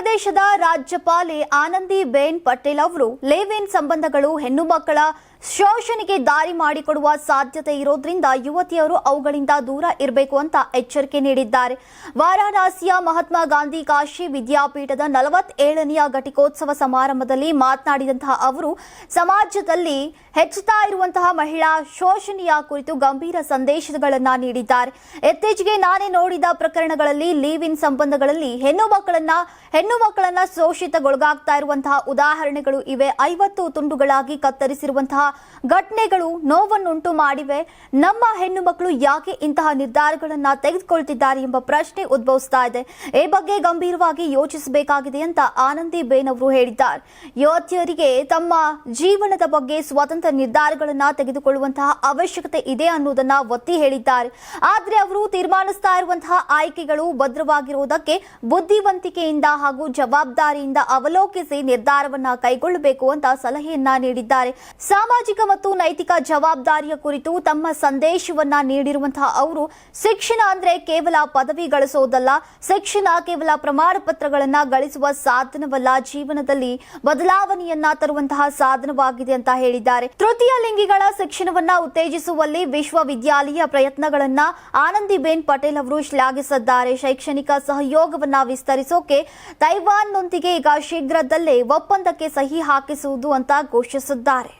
ಪ್ರದೇಶದ ರಾಜ್ಯಪಾಲೆ ಆನಂದಿ ಬೇನ್ ಪಟೇಲ್ ಅವರು ಲೇವೇನ್ ಸಂಬಂಧಗಳು ಹೆಣ್ಣು ಮಕ್ಕಳ ಶೋಷಣೆಗೆ ದಾರಿ ಮಾಡಿಕೊಡುವ ಸಾಧ್ಯತೆ ಇರೋದ್ರಿಂದ ಯುವತಿಯರು ಅವುಗಳಿಂದ ದೂರ ಇರಬೇಕು ಅಂತ ಎಚ್ಚರಿಕೆ ನೀಡಿದ್ದಾರೆ. ವಾರಾಣಸಿಯ ಮಹಾತ್ಮ ಗಾಂಧಿ ಕಾಶಿ ವಿದ್ಯಾಪೀಠದ ನಲವತ್ತೇಳನೆಯ ಘಟಿಕೋತ್ಸವ ಸಮಾರಂಭದಲ್ಲಿ ಮಾತನಾಡಿದಂತಹ ಅವರು, ಸಮಾಜದಲ್ಲಿ ಹೆಚ್ಚುತ್ತಾ ಇರುವಂತಹ ಮಹಿಳಾ ಶೋಷಣೆಯ ಕುರಿತು ಗಂಭೀರ ಸಂದೇಶಗಳನ್ನು ನೀಡಿದ್ದಾರೆ. ಇತ್ತೀಚೆಗೆ ನಾನೇ ನೋಡಿದ ಪ್ರಕರಣಗಳಲ್ಲಿ ಲೀವ್ ಇನ್ ಸಂಬಂಧಗಳಲ್ಲಿ ಹೆಣ್ಣು ಮಕ್ಕಳನ್ನ ಹೆಣ್ಣು ಮಕ್ಕಳನ್ನ ಶೋಷಿತಗೊಳಗಾಗ್ತಾ ಇರುವಂತಹ ಉದಾಹರಣೆಗಳು ಇವೆ. ಐವತ್ತು ತುಂಡುಗಳಾಗಿ ಕತ್ತರಿಸಿರುವಂತಹ ಘಟನೆಗಳು ನೋವನ್ನುಂಟು ಮಾಡಿವೆ. ನಮ್ಮ ಹೆಣ್ಣು ಮಕ್ಕಳು ಯಾಕೆ ಇಂತಹ ನಿರ್ಧಾರಗಳನ್ನ ತೆಗೆದುಕೊಳ್ತಿದ್ದಾರೆ ಎಂಬ ಪ್ರಶ್ನೆ ಉದ್ಭವಿಸ್ತಾ ಇದೆ. ಈ ಬಗ್ಗೆ ಗಂಭೀರವಾಗಿ ಯೋಚಿಸಬೇಕಾಗಿದೆ ಅಂತ ಆನಂದಿ ಬೇನ್ ಅವರು ಹೇಳಿದ್ದಾರೆ. ಯುವತಿಯರಿಗೆ ತಮ್ಮ ಜೀವನದ ಬಗ್ಗೆ ಸ್ವತಂತ್ರ ನಿರ್ಧಾರಗಳನ್ನ ತೆಗೆದುಕೊಳ್ಳುವಂತಹ ಅವಶ್ಯಕತೆ ಇದೆ ಅನ್ನೋದನ್ನ ಒತ್ತಿ ಹೇಳಿದ್ದಾರೆ. ಆದ್ರೆ ಅವರು ತೀರ್ಮಾನಿಸ್ತಾ ಇರುವಂತಹ ಆಯ್ಕೆಗಳು ಭದ್ರವಾಗಿರುವುದಕ್ಕೆ ಬುದ್ಧಿವಂತಿಕೆಯಿಂದ ಹಾಗೂ ಜವಾಬ್ದಾರಿಯಿಂದ ಅವಲೋಕಿಸಿ ನಿರ್ಧಾರವನ್ನ ಕೈಗೊಳ್ಳಬೇಕು ಅಂತ ಸಲಹೆಯನ್ನ ನೀಡಿದ್ದಾರೆ. ಸಾಮಾಜಿಕ ಮತ್ತು ನೈತಿಕ ಜವಾಬ್ದಾರಿಯ ಕುರಿತು ತಮ್ಮ ಸಂದೇಶವನ್ನ ನೀಡಿರುವಂತಹ ಅವರು ಶಿಕ್ಷಣ ಅಂದ್ರೆ ಕೇವಲ ಪದವಿ ಗಳಿಸೋದಲ್ಲ, ಶಿಕ್ಷಣ ಕೇವಲ ಪ್ರಮಾಣ ಪತ್ರಗಳನ್ನ ಗಳಿಸುವ ಸಾಧನವಲ್ಲ, ಜೀವನದಲ್ಲಿ ಬದಲಾವಣೆಯನ್ನ ತರುವಂತಹ ಸಾಧನವಾಗಿದೆ ಅಂತ ಹೇಳಿದ್ದಾರೆ. ತೃತೀಯ ಲಿಂಗಿಗಳ ಶಿಕ್ಷಣವನ್ನ ಉತ್ತೇಜಿಸುವಲ್ಲಿ ವಿಶ್ವವಿದ್ಯಾಲಯ ಪ್ರಯತ್ನಗಳನ್ನ ಆನಂದಿಬೇನ್ ಪಟೇಲ್ ಅವರು ಶ್ಲಾಘಿಸಿದ್ದಾರೆ. ಶೈಕ್ಷಣಿಕ ಸಹಯೋಗವನ್ನ ವಿಸ್ತರಿಸೋಕೆ ತೈವಾನ್ನೊಂದಿಗೆ ಈಗ ಶೀಘ್ರದಲ್ಲೇ ಒಪ್ಪಂದಕ್ಕೆ ಸಹಿ ಹಾಕಿಸುವುದು ಅಂತ ಘೋಷಿಸಿದ್ದಾರೆ.